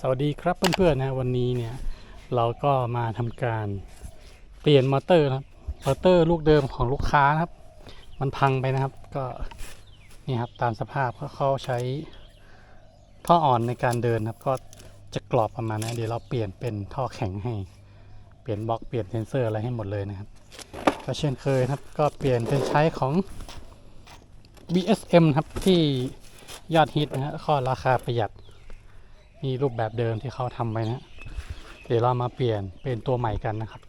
สวัสดีครับเพื่อนๆนะวันนี้เนี่ยเราก็มาทำการเปลี่ยนมอเตอร์นะครับมอเตอร์ลูกเดิมของลูกค้านะครับ มันพังไปนะครับก็นี่ครับตามสภาพเขาเขาใช้ท่ออ่อนในการเดินครับ ก็จะกรอบประมาณนี้เดี๋ยวเราเปลี่ยนเป็นท่อแข็งให้ เปลี่ยนบล็อกเปลี่ยนเซนเซอร์อะไรให้หมดเลยนะครับก็เช่นเคยครับก็เปลี่ยนเป็นใช้ของ BSM ครับที่ยอดฮิตนะฮะข้อราคาประหยัด นี่รูปแบบเดิมที่เขาทำไว้นะ เดี๋ยวเรามาเปลี่ยนเป็นตัวใหม่กันนะครับ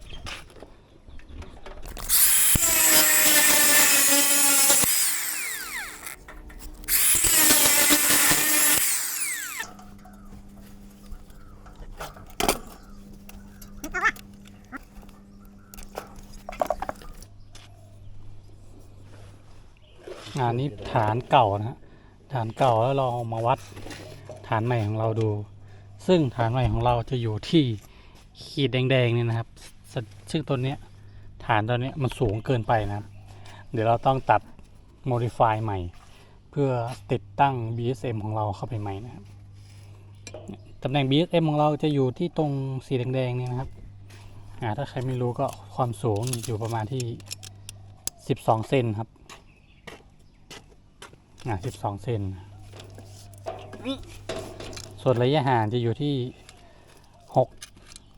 งานนี้ฐานเก่านะฮะฐานเก่าแล้วเราเอามาวัด ฐานใหม่ของเราดู ซึ่งฐานใหม่ของเราจะอยู่ที่ขีดแดงๆนี่นะครับ ซึ่งตัวเนี้ยฐานตัวเนี้ยมันสูงเกินไปนะครับ เดี๋ยวเราต้องตัด modify ใหม่ เพื่อติดตั้ง BSM ของเราเข้าไปใหม่นะครับตำแหน่ง BSM ของเราจะอยู่ที่ตรงสีแดงๆนี่นะครับถ้าใครไม่รู้ก็ความสูงอยู่ประมาณที่ 12 เซนครับอะสิบสองเซน ส่วนระยะห่างจะอยู่ที่หก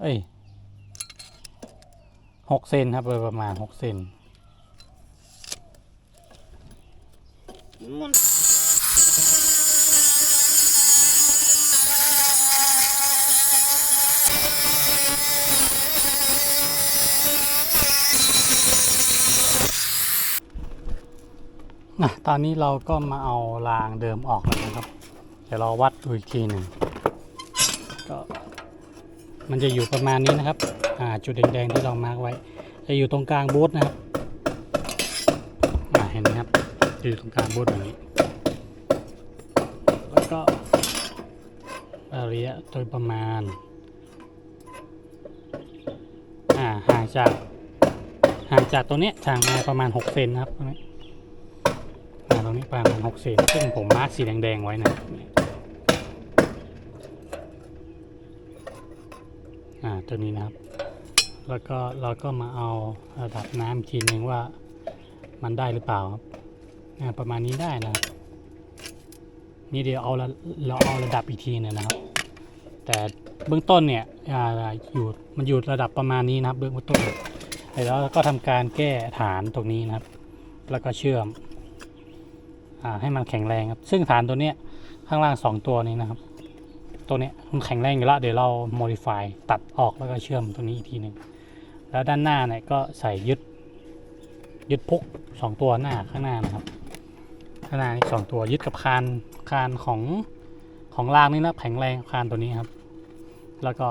เอ้ยหกเซนครับโดยประมาณหกเซนนะตอนนี้เราก็มาเอารางเดิมออกแล้วนะครับ ดี๋ยวเราวัดดูอีกทีหนึ่งก็มันจะอยู่ประมาณนี้นะครับ อ่าจุดแดงๆที่เรามาร์กไว้ จะอยู่ตรงกลางบูธนะครับเห็นไหมครับจะอยู่ตรงกลางบูธแบบนี้ แล้วก็ระยะโดยประมาณ อ่าห่างจากห่างจากตัวเนี้ยห่างมาประมาณ 6 เซนนะครับตรงนี้อ่าตรงนี้ประมาณหกเซนซึ่งผมมาร์กสีแดงๆไว้นะ อ่าตัวนี้นะครับ แล้วก็เราก็มาเอาระดับน้ำอีกทีหนึ่งว่ามันได้หรือเปล่าครับอ่าประมาณนี้ได้นะครับนี่เดี๋ยวเอาละเราเอาระดับอีกทีหนึงนะครับ แต่เบื้องต้นเนี่ยอ่าอยู่มันอยู่ระดับประมาณนี้นะครับ เบื้องต้นแล้วก็ทำการแก้ฐานตรงนี้นะครับ แล้วก็เชื่อมอ่าให้มันแข็งแรงครับ ซึ่งฐานตัวเนี้ยข้างล่าง 2 ตัวนี้นะครับ ตัวเนี้ยมันแข็งแรงอยู่แล้วเดี๋ยวเรา modify ตัดออกแล้วก็เชื่อมตัวนี้อีกทีหนึ่งแล้วด้านหน้าเนี่ยก็ใส่ยึดยึดพุกสองตัวหน้าข้างหน้านะครับข้างหน้านี่สองตัวยึดกับคานคานของของรางนี่นะแข็งแรงคานตัวนี้ครับ แล้วก็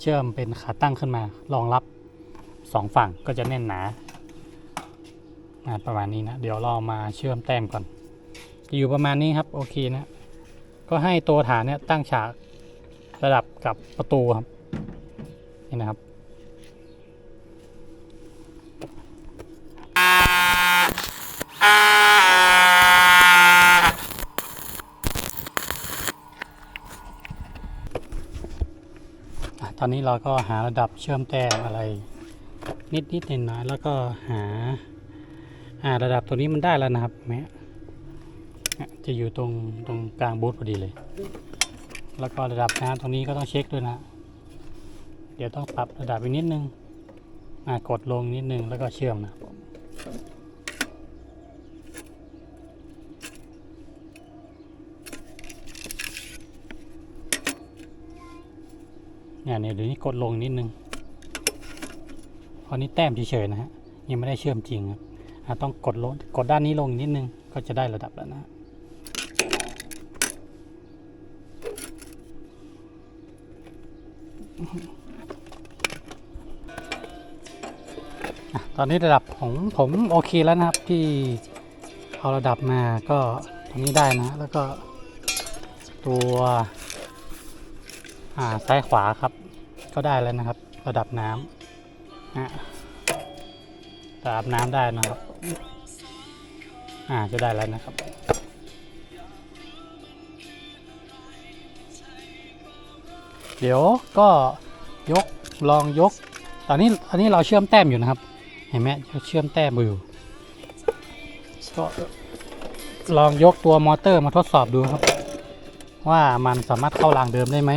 เชื่อมเป็นขาตั้งขึ้นมารองรับสองฝั่งก็จะแน่นหนาประมาณนี้นะเดี๋ยวเรามาเชื่อมแต้มก่อน อยู่ประมาณนี้ครับโอเคนะก็ให้ตัวฐานเนี่ยตั้งฉาก กับประตูครับ นี่นะครับอะตอนนี้เราก็หาระดับเชื่อมแต้มอะไร นิดนิดหน่อยหน่อยแล้วก็หาอ่าระดับตัวนี้มันได้แล้วนะครับแม่จะอยู่ตรงตรงกลางบูธพอดีเลย แล้วก็ระดับน้ำตรงนี้ก็ต้องเช็คด้วยนะ เดี๋ยวต้องปรับระดับอีกนิดนึงกดลงนิดนึงแล้วก็เชื่อมนะเนี่ยเนี่ยเดี๋ยวนี้กดลงนิดนึงเพราะนี้แต้มเฉยๆนะฮะยังไม่ได้เชื่อมจริงครับต้องกดลงกดด้านนี้ลงนิดนึงก็จะได้ระดับแล้วนะ ตอนนี้ระดับของผมโอเคแล้วนะครับที่เอาระดับมาก็ตรงนี้ได้นะ แล้วก็ตัวซ้ายขวาครับ ก็ได้แล้วนะครับ ระดับน้ำอะระดับน้ำได้นะครับ อ่าจะได้แล้วนะครับ เดี๋ยวก็ยกลองยก ตอนนี้ตอนนี้เราเชื่อมแต้มอยู่นะครับ เห็นไหมเชื่อมแต้มอยู่ก็ลองยกตัวมอเตอร์มาทดสอบดูครับ ว่ามันสามารถเข้ารางเดิมได้ไหม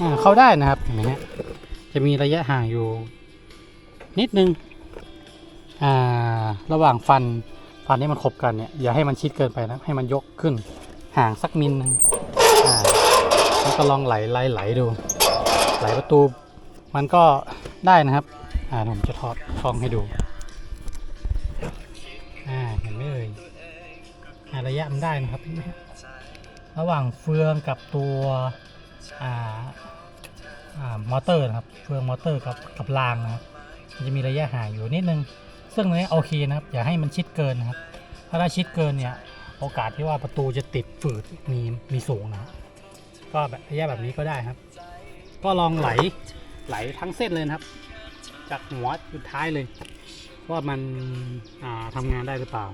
อ่าเข้าได้นะครับเห็นไหมฮะจะมีระยะห่างอยู่นิดนึงอ่าระหว่างฟัน ฟันที่มันขบกันเนี่ยอย่าให้มันชิดเกินไปนะให้มันยกขึ้นห่างสักมิลหนึงอ่าแล้วก็ลองไหลไหลไหลดู ไหลประตู มันก็ได้นะครับอ่าผมจะทอดทองให้ดูอ่าเห็นไหมเอ่ยอระยะมันได้นะครับ ระหว่างเฟืองกับตัวอ่าอ่ามอเตอร์นะครับ เฟืองมอเตอร์กับกับรางนะครับมันจะมีระยะห่างอยู่นิดนึง ซึ่งตรงนี้โอเคนะครับ อย่าให้มันชิดเกินนะครับ ถ้าได้ชิดเกินเนี่ย โอกาสที่ว่าประตูจะติดฝืดมีมีสูงนะครับก็แบบระยะแบบนี้ก็ได้ครับ ก็ลองไหลไหลทั้งเส้นเลยนะครับ จากหัวจุดท้ายเลย ว่ามันอ่าทำงานได้หรือเปล่า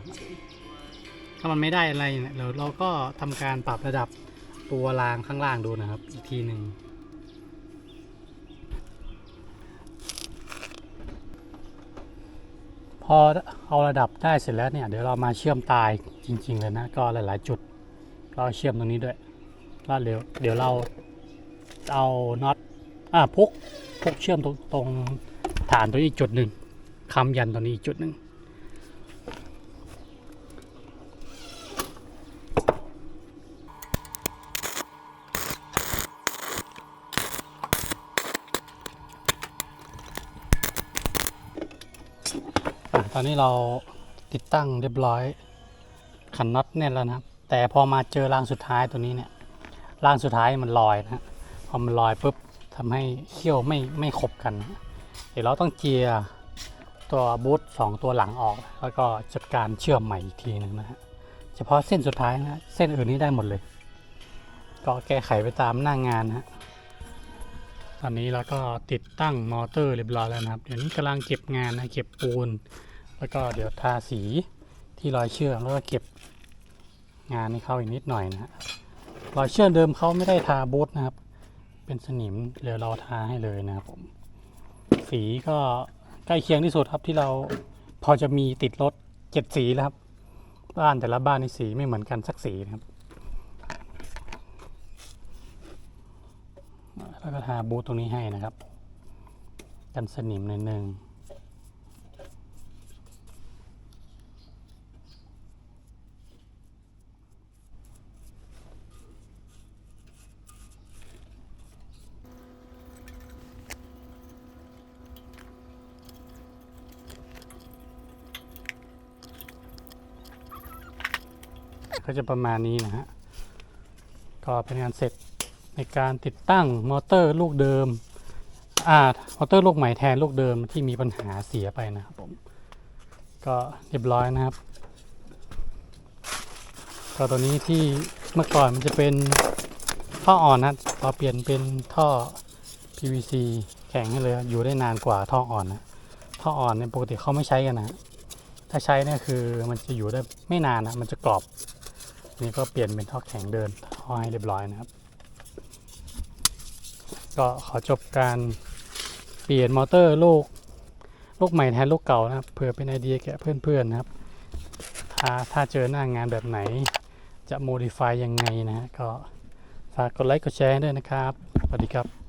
ถ้ามันไม่ได้อะไรเนี่ยเราเราก็ทำการปรับระดับตัวรางข้างล่างดูนะครับ อีกทีหนึ่ง พอเอาระดับได้เสร็จแล้วเนี่ยเดี๋ยวเรามาเชื่อมตายจริง ๆ เลยนะ ก็หลาย ๆ จุด เราเชื่อมตรงนี้ด้วยแล้วเดี๋ยวเดี๋ยวเราเอาน็อตอ่าพุกพุกเชื่อมตรงตรงฐานตัวนี้อีกจุดหนึ่งคำยันตัวนี้อีกจุดหนึ่ง ตอนนี้เราติดตั้งเรียบร้อยขันน็อตแน่นแล้วนะครับ แต่พอมาเจอรางสุดท้ายตัวนี้เนี่ยรางสุดท้ายมันลอยนะพอมันลอยปุ๊บทำให้เขี้ยวไม่ไม่คบกัน เดี๋ยวเราต้องเจียตัวบูทสองตัวหลังออก แล้วก็จัดการเชื่อมใหม่อีกทีหนึ่งนะฮะเฉพาะเส้นสุดท้ายนะเส้นอื่นนี้ได้หมดเลย ก็แก้ไขไปตามหน้างงานนะฮะตอนนี้เราก็ติดตั้งมอเตอร์เรียบร้อยแล้วนะครับ เดี๋ยวนี้กำลังเก็บงานนะเก็บปูน แล้วก็เดี๋ยวทาสีที่รอยเชื่อมแล้วก็เก็บงานให้เข้าอีกนิดหน่อยนะฮะรอยเชื่อมเดิมเขาไม่ได้ทาบูทนะครับ เป็นสนิมเดี๋ยวเราทาให้เลยนะครับผมสีก็ใกล้เคียงที่สุดครับที่เราพอจะมีติดรถเจ็ดสีแล้วครับ บ้านแต่ละบ้านในสีไม่เหมือนกันสักสีนะครับแล้วก็ทาบูทตรงนี้ให้นะครับ กันสนิมหนิดนึง ก็จะประมาณนี้นะฮะก็เป็นงานเสร็จในการติดตั้งมอเตอร์ลูกเดิมอ่ามอเตอร์ลูกใหม่แทนลูกเดิมที่มีปัญหาเสียไปนะครับผมก็เรียบร้อยนะครับก็ตัวนี้ที่เมื่อก่อนมันจะเป็นท่ออ่อนนะเราเปลี่ยนเป็นท่อ PVC แข็งให้เลยอยู่ได้นานกว่าท่ออ่อนนะท่ออ่อนเนี่ยปกติเขาไม่ใช้กันนะถ้าใช้เนี่ยคือมันจะอยู่ได้ไม่นานนะมันจะกรอบ นี่ก็เปลี่ยนเป็นท่อแข็งเดินท่อให้เรียบร้อยนะครับ ก็ขอจบการเปลี่ยนมอเตอร์ลูกลูกใหม่แทนลูกเก่านะครับเผื่อเป็นไอเดียแก่เพื่อนๆนะครับ ถ้าถ้าเจอหน้างานแบบไหนจะโมดิฟายยังไงนะฮะก็ฝากกดไลค์กดแชร์ด้วยนะครับ สวัสดีครับ